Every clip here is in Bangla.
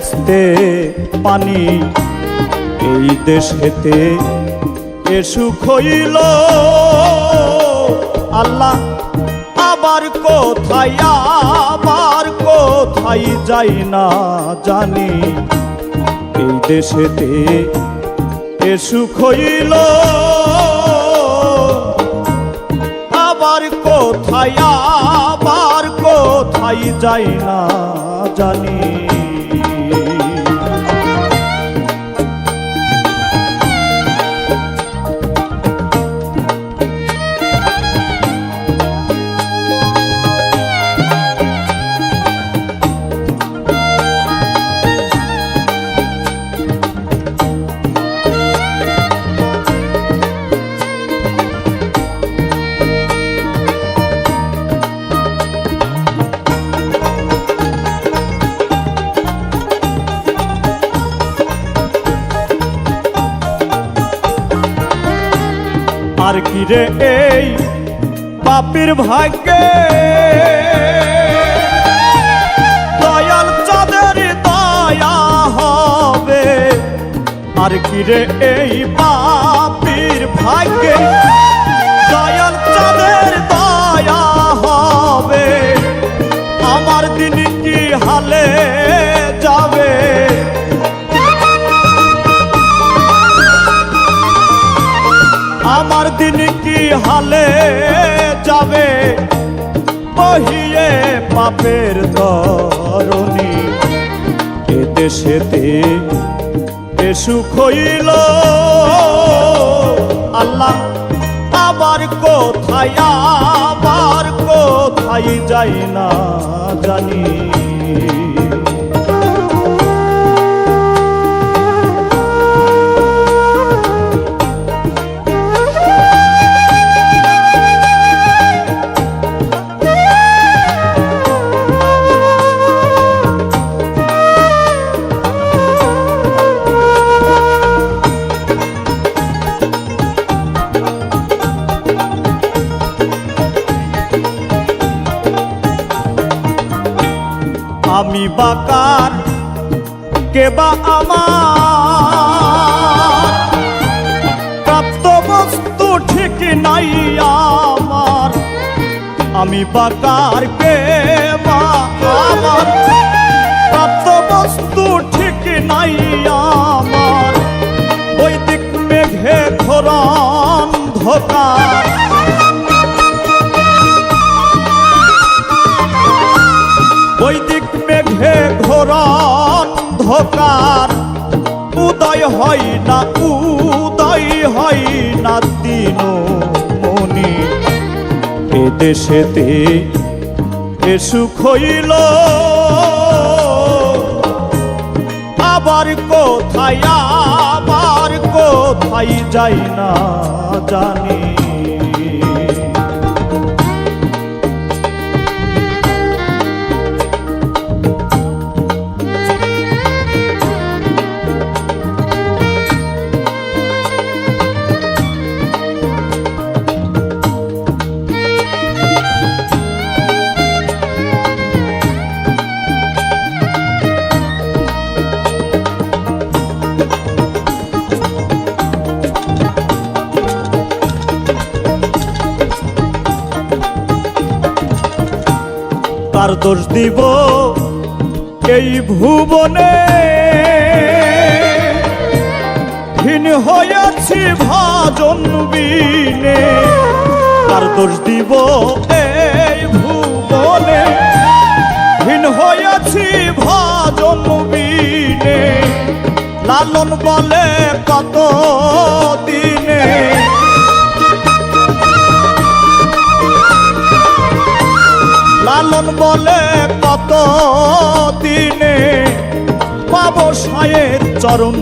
বেহেস্তে পানি, এই দেশেতে এ সুখ হইল। আল্লাহ আবার কোথায় আবার কোথায় যাই না জানি। এই দেশেতে এ সুখ হইল। আবার কোথায় আবার কোথায় যাই না জানি। আর কি রে এই পাপির ভাগ্যে? দয়াল চাঁদের দয়া হবে। আর কি রে এই পাপির ভাগ্যে? দয়াল হালে যাবে, বহিয়ে পাপের ধরণী। এ দেশেতে এ সুখ হইল। আল্লাহ আবার কোথায় আবার কোথায় যাই না জানি। আমি বাকার কে বা আমার? প্রাপ্ত বস্তু ঠিক নাই আমার। আমি বাকার কে অন্ধকার। উদয় হয় না, উদয় হয় না দিন মনি এ দেশেতে এ সুখ হইল। আবার কোথায় আবার কোথায় যাই না জানি। তার দোষ দিব এই ভুবনে। হীন হয়েছি ভাজন বিনে, তার দোষ দিব এই ভুবনে। হীন হয়েছি ভাজন বিনে, লালন বলে কত দিনে। লালন বলে কত দিনে পাব সায়ের চরণ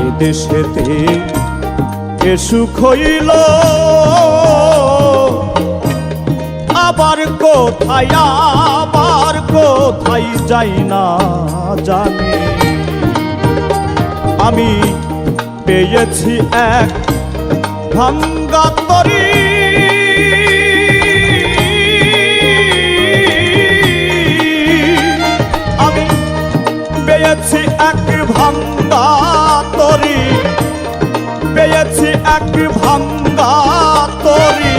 এ দেশেতে এ সুখ হইল? আবার কোথায় আবার কোথায় যাই না জানি। আমি পেয়েছি এক ভাঙ্গা তরী ভাঙ্গা তরি পেয়েছি এক ভাঙ্গা তরি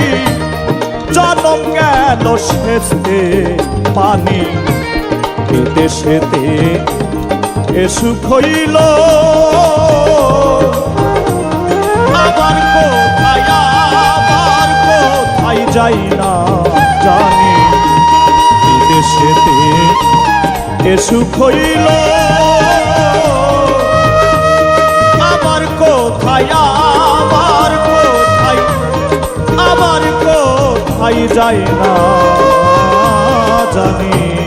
জনম গেল শেষে পানি। দেশেতে এ হইল। আবার কোথায় আবার কোথায় যাই না জানি। দেশেতে এ হইল। যাই না জানি।